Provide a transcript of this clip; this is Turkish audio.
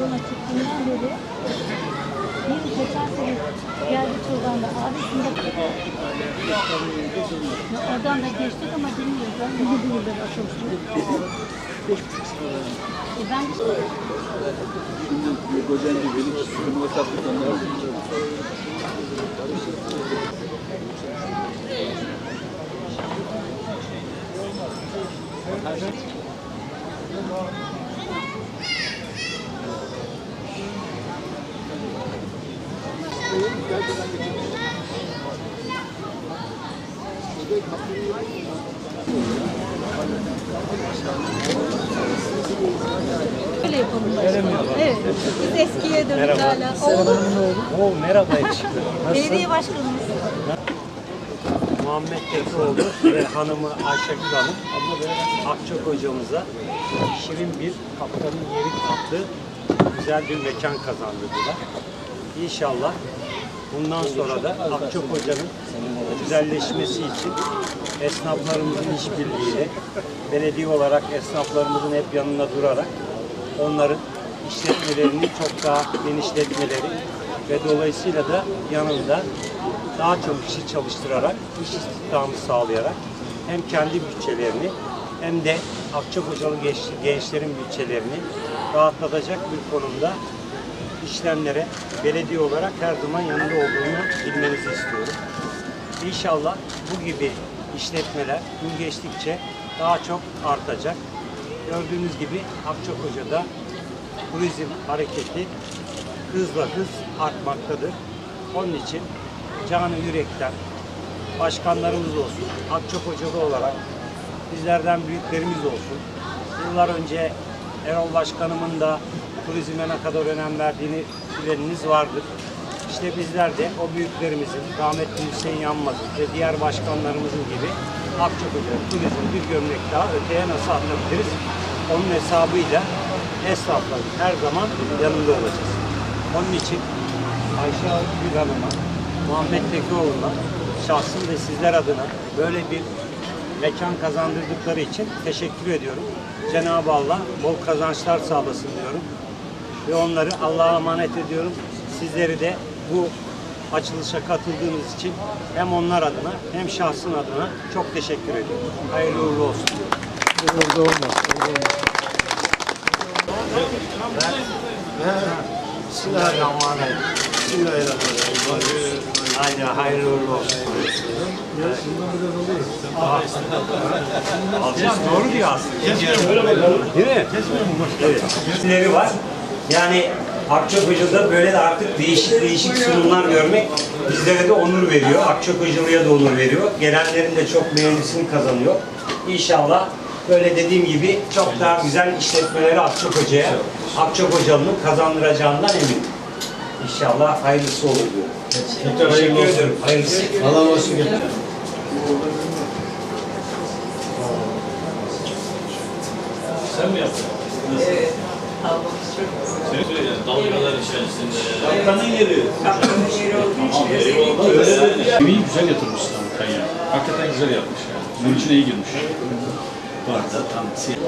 korona çıktığından beri bir geçen sene geldi Çoban'da abisinde Ya oradan da geçtik ama bilmiyoruz. Ben de bilmiyorum asıl. E ben de Şimdi Gocancı benim sürümü sattıktan öyle yapalım. Evet. Biz eskiye dönüp hala. Oğlum Oo, merhaba yakışıklı. Belediye başkanımız. Muhammed Tekioğlu ve hanımı Ayşegül Hanım Akçok hocamıza Şirin bir kaptanın yeri adlı güzel bir mekan kazandırdılar. İnşallah bundan sonra da Akçok hocanın güzelleşmesi için esnaflarımızın işbirliğiyle belediye olarak esnaflarımızın hep yanında durarak onların işletmelerini çok daha genişletmeleri ve dolayısıyla da yanında daha çok kişi çalıştırarak, iş istihdamı sağlayarak hem kendi bütçelerini hem de Akçakocalı genç- gençlerin bütçelerini rahatlatacak bir konumda işlemlere belediye olarak her zaman yanında olduğunu bilmenizi istiyorum. İnşallah bu gibi işletmeler gün geçtikçe daha çok artacak. Gördüğünüz gibi Akçakoca'da turizm hareketi hızla hız artmaktadır. Onun için canı yürekten başkanlarımız olsun, Akçakoca'da olarak bizlerden büyüklerimiz olsun. Yıllar önce Erol Başkanımın da turizme ne kadar önem verdiğini bileniniz vardır. İşte bizler de o büyüklerimizin, rahmetli Hüseyin Yanmaz'ın ve diğer başkanlarımızın gibi Akçakoca turizm bir gömlek daha öteye nasıl atabiliriz? Onun hesabıyla esnafların her zaman yanında olacağız. Onun için Ayşe Gül Hanım'a, Muhammed Tekioğlu'na şahsım ve sizler adına böyle bir mekan kazandırdıkları için teşekkür ediyorum. Cenab-ı Allah bol kazançlar sağlasın diyorum. Ve onları Allah'a emanet ediyorum. Sizleri de bu açılışa katıldığınız için hem onlar adına hem şahsın adına çok teşekkür ediyorum. Hayırlı uğurlu olsun. Orada olmaz. Bismillahirrahmanirrahim. Bismillahirrahmanirrahim. Haydi hayırlı uğurlu olsun. Alacağız doğru diyor aslında. Değil mi? Evet. Kişileri var. Yani Akçakoca'da böyle de artık değişik değişik sunumlar görmek bizlere de onur veriyor. Akçakoca'lıya da onur veriyor. Gelenlerin de çok beğenisini kazanıyor. İnşallah böyle dediğim gibi çok daha güzel işletmeleri Akçakoca'ya, Akçakocalı'nın kazandıracağından eminim. İnşallah hayırlısı olur diyor. Teşekkür ederim. Hayırlısı. Allah olsun. Sen mi yaptın? Evet. Seni söyleyeceğim. Dalgalar içerisinde. Kaptanın yeri. Tamam, eyvallah. Öyle dedi. Gemiyi güzel yatırmışsın ama. Hakikaten güzel yapmış yani. Bunun içine iyi girmiş. Var da tam siyah.